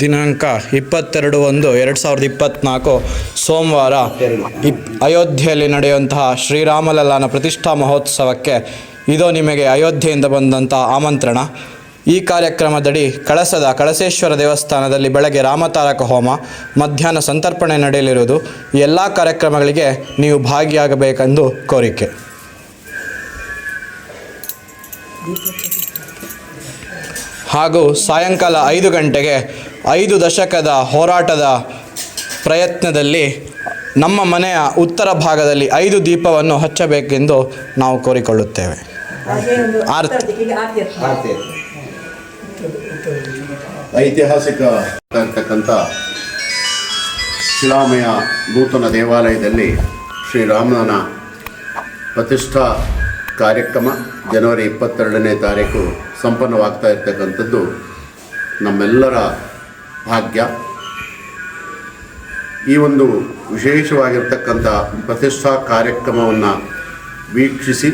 ದಿನಾಂಕ ಇಪ್ಪತ್ತೆರಡು ಒಂದು ಎರಡು ಸಾವಿರದ ಇಪ್ಪತ್ತ್ನಾಲ್ಕು ಸೋಮವಾರ ಇಪ್ ಅಯೋಧ್ಯೆಯಲ್ಲಿ ನಡೆಯುವಂತಹ ಶ್ರೀರಾಮಲಲ್ಲಾನ ಪ್ರತಿಷ್ಠಾ ಮಹೋತ್ಸವಕ್ಕೆ ಇದು ನಿಮಗೆ ಅಯೋಧ್ಯೆಯಿಂದ ಬಂದಂಥ ಆಮಂತ್ರಣ. ಈ ಕಾರ್ಯಕ್ರಮದಡಿ ಕಳಸದ ಕಳಸೇಶ್ವರ ದೇವಸ್ಥಾನದಲ್ಲಿ ಬೆಳಗ್ಗೆ ರಾಮತಾರಕ ಹೋಮ, ಮಧ್ಯಾಹ್ನ ಸಂತರ್ಪಣೆ ನಡೆಯಲಿರುವುದು. ಎಲ್ಲ ಕಾರ್ಯಕ್ರಮಗಳಿಗೆ ನೀವು ಭಾಗಿಯಾಗಬೇಕೆಂದು ಕೋರಿಕೆ. ಹಾಗೂ ಸಾಯಂಕಾಲ ಐದು ಗಂಟೆಗೆ ಐದು ದಶಕದ ಹೋರಾಟದ ಪ್ರಯತ್ನದಲ್ಲಿ ನಮ್ಮ ಮನೆಯ ಉತ್ತರ ಭಾಗದಲ್ಲಿ ಐದು ದೀಪವನ್ನು ಹಚ್ಚಬೇಕೆಂದು ನಾವು ಕೋರಿಕೊಳ್ಳುತ್ತೇವೆ. ಐತಿಹಾಸಿಕ ಇರ್ತಕ್ಕಂಥ ಶಿಲಾಮಯ ನೂತನ ದೇವಾಲಯದಲ್ಲಿ ಶ್ರೀರಾಮನ ಪ್ರತಿಷ್ಠಾ ಕಾರ್ಯಕ್ರಮ ಜನವರಿ ಇಪ್ಪತ್ತೆರಡನೇ ತಾರೀಕು ಸಂಪನ್ನವಾಗ್ತಾ ಇರ್ತಕ್ಕಂಥದ್ದು ನಮ್ಮೆಲ್ಲರ ಭಾಗ್ಯ. ಈ ಒಂದು ವಿಶೇಷವಾಗಿರ್ತಕ್ಕಂಥ ಪ್ರತಿಷ್ಠಾ ಕಾರ್ಯಕ್ರಮವನ್ನು ವೀಕ್ಷಿಸಿ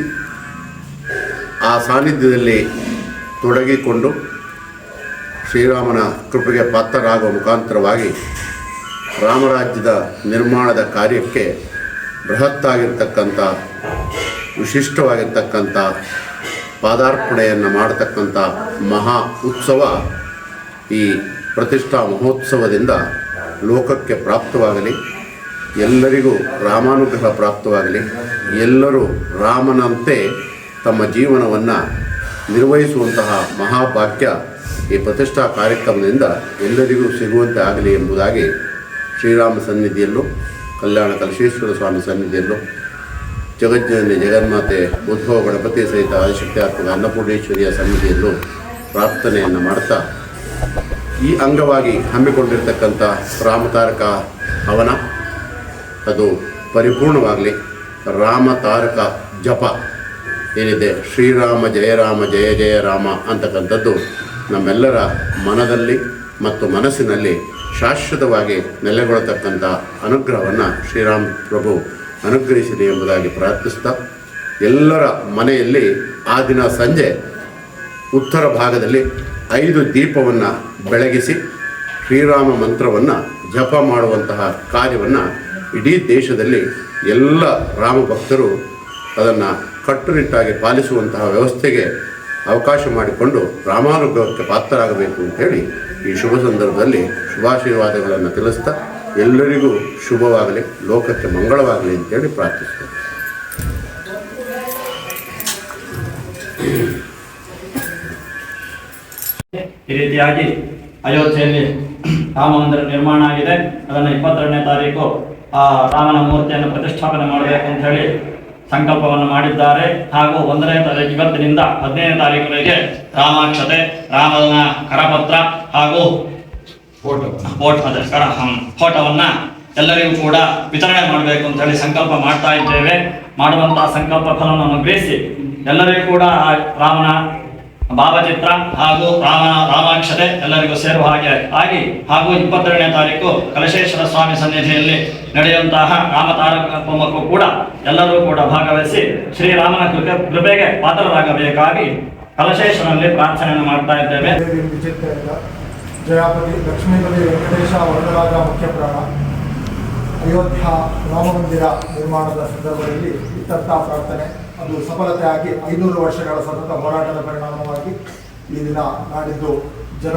ಆ ಸಾನ್ನಿಧ್ಯದಲ್ಲಿ ತೊಡಗಿಕೊಂಡು ಶ್ರೀರಾಮನ ಕೃಪೆಗೆ ಪಾತ್ರರಾಗುವ ಮುಖಾಂತರವಾಗಿ ರಾಮರಾಜ್ಯದ ನಿರ್ಮಾಣದ ಕಾರ್ಯಕ್ಕೆ ಬೃಹತ್ತಾಗಿರ್ತಕ್ಕಂಥ ವಿಶಿಷ್ಟವಾಗಿರ್ತಕ್ಕಂಥ ಪಾದಾರ್ಪಣೆಯನ್ನು ಮಾಡತಕ್ಕಂಥ ಮಹಾ ಉತ್ಸವ ಈ ಪ್ರತಿಷ್ಠಾ ಮಹೋತ್ಸವದಿಂದ ಲೋಕಕ್ಕೆ ಪ್ರಾಪ್ತವಾಗಲಿ, ಎಲ್ಲರಿಗೂ ರಾಮಾನುಗ್ರಹ ಪ್ರಾಪ್ತವಾಗಲಿ, ಎಲ್ಲರೂ ರಾಮನಂತೆ ತಮ್ಮ ಜೀವನವನ್ನು ನಿರ್ವಹಿಸುವಂತಹ ಮಹಾಭಾಗ್ಯ ಈ ಪ್ರತಿಷ್ಠಾ ಕಾರ್ಯಕ್ರಮದಿಂದ ಎಲ್ಲರಿಗೂ ಸಿಗುವಂತೆ ಆಗಲಿ ಎಂಬುದಾಗಿ ಶ್ರೀರಾಮ ಸನ್ನಿಧಿಯಲ್ಲೂ, ಕಲ್ಯಾಣ ಕಲಶೇಶ್ವರ ಸ್ವಾಮಿ ಸನ್ನಿಧಿಯಲ್ಲೂ ಜಗಜ್ಜನನಿ ಜಗನ್ಮಾತೆ ಉದ್ಭವ ಗಣಪತಿ ಸಹಿತ ಆದಿಶಕ್ತಿಯಾತ್ಮಕ ಅನ್ನಪೂರ್ಣೇಶ್ವರಿಯ ಸನ್ನಿಧಿಯಲ್ಲೂ ಪ್ರಾರ್ಥನೆಯನ್ನು ಮಾಡ್ತಾ ಈ ಅಂಗವಾಗಿ ಹಮ್ಮಿಕೊಂಡಿರ್ತಕ್ಕಂಥ ರಾಮತಾರಕ ಹವನ, ಅದು ಪರಿಪೂರ್ಣವಾಗಲಿ. ರಾಮತಾರಕ ಜಪ ಏನಿದೆ? ಶ್ರೀರಾಮ ಜಯ ರಾಮ ಜಯ ಜಯ ರಾಮ ಅಂತಕ್ಕಂಥದ್ದು ನಮ್ಮೆಲ್ಲರ ಮನದಲ್ಲಿ ಮತ್ತು ಮನಸ್ಸಿನಲ್ಲಿ ಶಾಶ್ವತವಾಗಿ ನೆಲೆಗೊಳ್ಳತಕ್ಕಂಥ ಅನುಗ್ರಹವನ್ನು ಶ್ರೀರಾಮ ಪ್ರಭು ಅನುಗ್ರಹಿಸಲಿ ಎಂಬುದಾಗಿ ಪ್ರಾರ್ಥಿಸ್ತಾ ಎಲ್ಲರ ಮನೆಯಲ್ಲಿ ಆ ದಿನ ಸಂಜೆ ಉತ್ತರ ಭಾಗದಲ್ಲಿ ಐದು ದೀಪವನ್ನು ಬೆಳಗಿಸಿ ಶ್ರೀರಾಮ ಮಂತ್ರವನ್ನು ಜಪ ಮಾಡುವಂತಹ ಕಾರ್ಯವನ್ನು ಇಡೀ ದೇಶದಲ್ಲಿ ಎಲ್ಲ ರಾಮ ಭಕ್ತರು ಅದನ್ನು ಕಟ್ಟುನಿಟ್ಟಾಗಿ ಪಾಲಿಸುವಂತಹ ವ್ಯವಸ್ಥೆಗೆ ಅವಕಾಶ ಮಾಡಿಕೊಂಡು ರಾಮಾನುಗ್ರಹಕ್ಕೆ ಪಾತ್ರರಾಗಬೇಕು ಅಂತೇಳಿ ಈ ಶುಭ ಸಂದರ್ಭದಲ್ಲಿ ಶುಭಾಶೀರ್ವಾದಗಳನ್ನು ತಿಳಿಸ್ತಾ ಎಲ್ಲರಿಗೂ ಶುಭವಾಗಲಿ, ಲೋಕಕ್ಕೆ ಮಂಗಳವಾಗಲಿ ಅಂತೇಳಿ ಪ್ರಾರ್ಥಿಸ್ತೇನೆ. ಈ ರೀತಿಯಾಗಿ ಅಯೋಧ್ಯೆಯಲ್ಲಿ ರಾಮ ಮಂದಿರ ನಿರ್ಮಾಣ ಆಗಿದೆ. ಅದನ್ನು ಇಪ್ಪತ್ತೆರಡನೇ ತಾರೀಕು, ಆ ರಾಮನ ಮೂರ್ತಿಯನ್ನು ಪ್ರತಿಷ್ಠಾಪನೆ ಮಾಡಬೇಕು ಅಂತ ಹೇಳಿ ಸಂಕಲ್ಪವನ್ನು ಮಾಡಿದ್ದಾರೆ. ಹಾಗೂ ಒಂದನೇ ತಾರೀಕು ಇವತ್ತಿನಿಂದ ಹದಿನೈದನೇ ತಾರೀಕಿನವರೆಗೆ ರಾಮಾಕ್ಷತೆ, ರಾಮನ ಕರಪತ್ರ ಹಾಗೂ ಫೋಟೋ ಅದಕ್ಕರ ಫೋಟೋವನ್ನ ಎಲ್ಲರಿಗೂ ಕೂಡ ವಿತರಣೆ ಮಾಡಬೇಕು ಅಂತ ಹೇಳಿ ಸಂಕಲ್ಪ ಮಾಡ್ತಾ ಇದ್ದೇವೆ. ಮಾಡುವಂತಹ ಸಂಕಲ್ಪ ಫಲವನ್ನು ಅನುಗ್ರಹಿಸಿ ಎಲ್ಲರಿಗೂ ಕೂಡ ರಾಮನ ಭಾವಚಿತ್ರ ಹಾಗೂ ರಾಮನ ರಾಮಾಕ್ಷತೆ ಎಲ್ಲರಿಗೂ ಸೇರುವ ಹಾಗೆ ಆಗಿ ಹಾಗೂ ಇಪ್ಪತ್ತೆರಡನೇ ತಾರೀಕು ಕಲಶೇಶ್ವರ ಸ್ವಾಮಿ ಸನ್ನಿಧಿಯಲ್ಲಿ ನಡೆಯುವಂತಹ ರಾಮತಾರಕಮಕ್ಕೂ ಕೂಡ ಎಲ್ಲರೂ ಕೂಡ ಭಾಗವಹಿಸಿ ಶ್ರೀರಾಮನ ಕೃಪೆ ಕೃಪೆಗೆ ಪಾತ್ರರಾಗಬೇಕಾಗಿ ಕಲಶೇಶ್ವರಲ್ಲಿ ಪ್ರಾರ್ಥನೆಯನ್ನು ಮಾಡ್ತಾ ಇದ್ದೇವೆ. ಜಯಾಪತಿ ಲಕ್ಷ್ಮೀಪತಿ ವೆಂಕಟೇಶ ವರದರಾಜ ಮುಖ್ಯ ಪ್ರಾಣ ಅಯೋಧ್ಯ ರಾಮಮಂದಿರ ನಿರ್ಮಾಣದ ಸಂದರ್ಭದಲ್ಲಿ ಇತ್ತರ್ಥ ಪ್ರಾರ್ಥನೆ. ಅದು ಸಫಲತೆ ಆಗಿ ಐನೂರು ವರ್ಷಗಳ ಸತತ ಹೋರಾಟದ ಪರಿಣಾಮವಾಗಿ ಈ ದಿನ ನಾಡಿದ್ದು ಜನ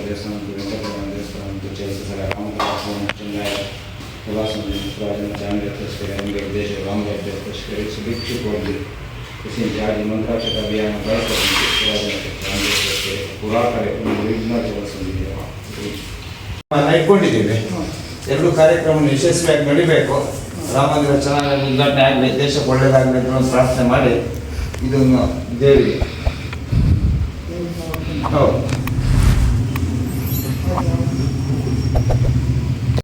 ದೇವಸ್ಥಾನ ದೇವಸ್ಥಾನ ಸುಭಾಷನ ಮಿಶ್ರಾಜನ ಚಾಂದ್ರ ತಸ್ಕರಿ ಅಂಗೆ ವಿದೇಶ ರಾಮರಾಜ್ಯ ಅಭಿಯಾನ ಪುರಾ ಕಾರ್ಯಕ್ರಮ ವಿಘ್ನ ಹೈಕೊಂಡಿದ್ದೀವಿ ಎರಡು ಕಾರ್ಯಕ್ರಮ ಯಶಸ್ವಿಯಾಗಿ ನಡಿಬೇಕು ರಾಮಂದಿರ ಚೆನ್ನಾಗಿ ಉದ್ಘಾಟನೆ ಆಗಲಿ ದೇಶಕ್ಕೆ ಒಳ್ಳೆಯದಾಗಲಿ ಅಂತ ಪ್ರಾರ್ಥನೆ ಮಾಡಿ ಇದನ್ನು ದೇವಿ ಹೌದು